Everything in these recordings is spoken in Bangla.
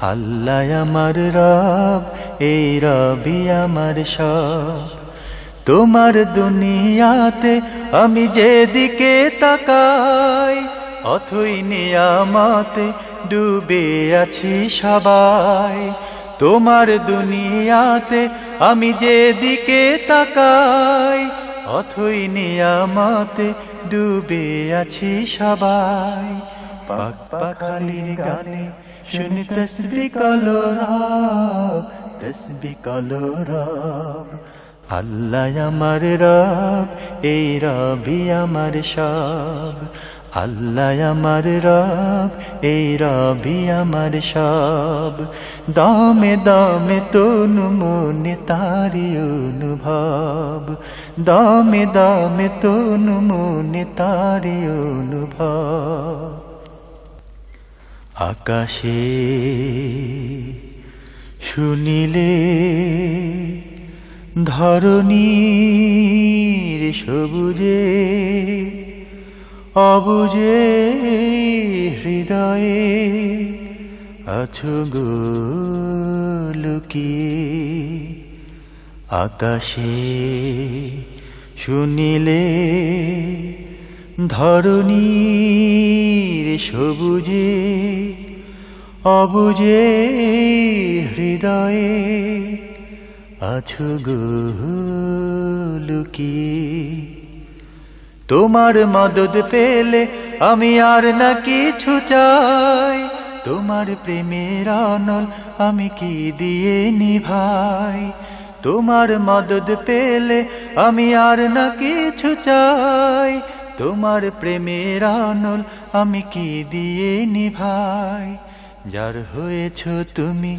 আল্লাহ আমার রব, এই রবি আমার সব। তোমার দুনিয়াতে আমি যেদিকে তাকাই, অথই নিয়ামতে ডুবে আছি সবাই। তোমার দুনিয়াতে আমি যেদিকে তাকাই, অথই নিয়ামতে ডুবে আছি সবাই। পাক পাখালির গানে শুনি তসবি কলো রব, তসবি কলো আল্লাহ আমার রব, এই রবি আমার সব। আল্লাহ আমার রব, এই রবি আমার সব। দামে দামে তনু মনে তারি অনুভব। দামে দামে তনু মনে তারি অনুভব। আকাশে শুনিলে ধরণীর সবুজে অবুজে হৃদয়ে আছো গো লুকিয়ে। আকাশে শুনিলে ধরণীর সবুজে, অবুজে হৃদয়ে আছো গো লুকিয়ে। তোমার মদত পেলে আমি আর না কিছু চাই। তোমার প্রেমের অনল আমি কি দিয়ে নিভাই? তোমার মদত পেলে আমি আর না কিছু চাই। তোমার প্রেমের আনল আমি কি দিয়ে নিভাই? যার হয়েছ তুমি,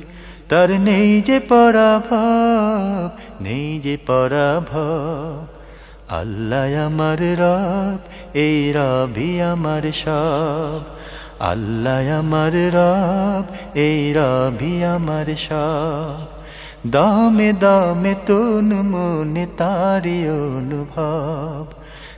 তার নেই যে পরাভব, নেই যে পরাভব। আল্লাহ আমার রব, এই রবি আমার সব। আল্লাহ আমার রব, এই রবি আমার সব। দামে দামে তুন মনে তারি অনুভব।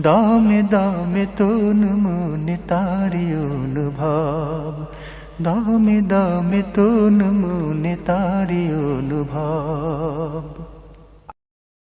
দামে দামে তন মনে তারি অনুভব। দামে দামে তন মনে তারি অনুভব।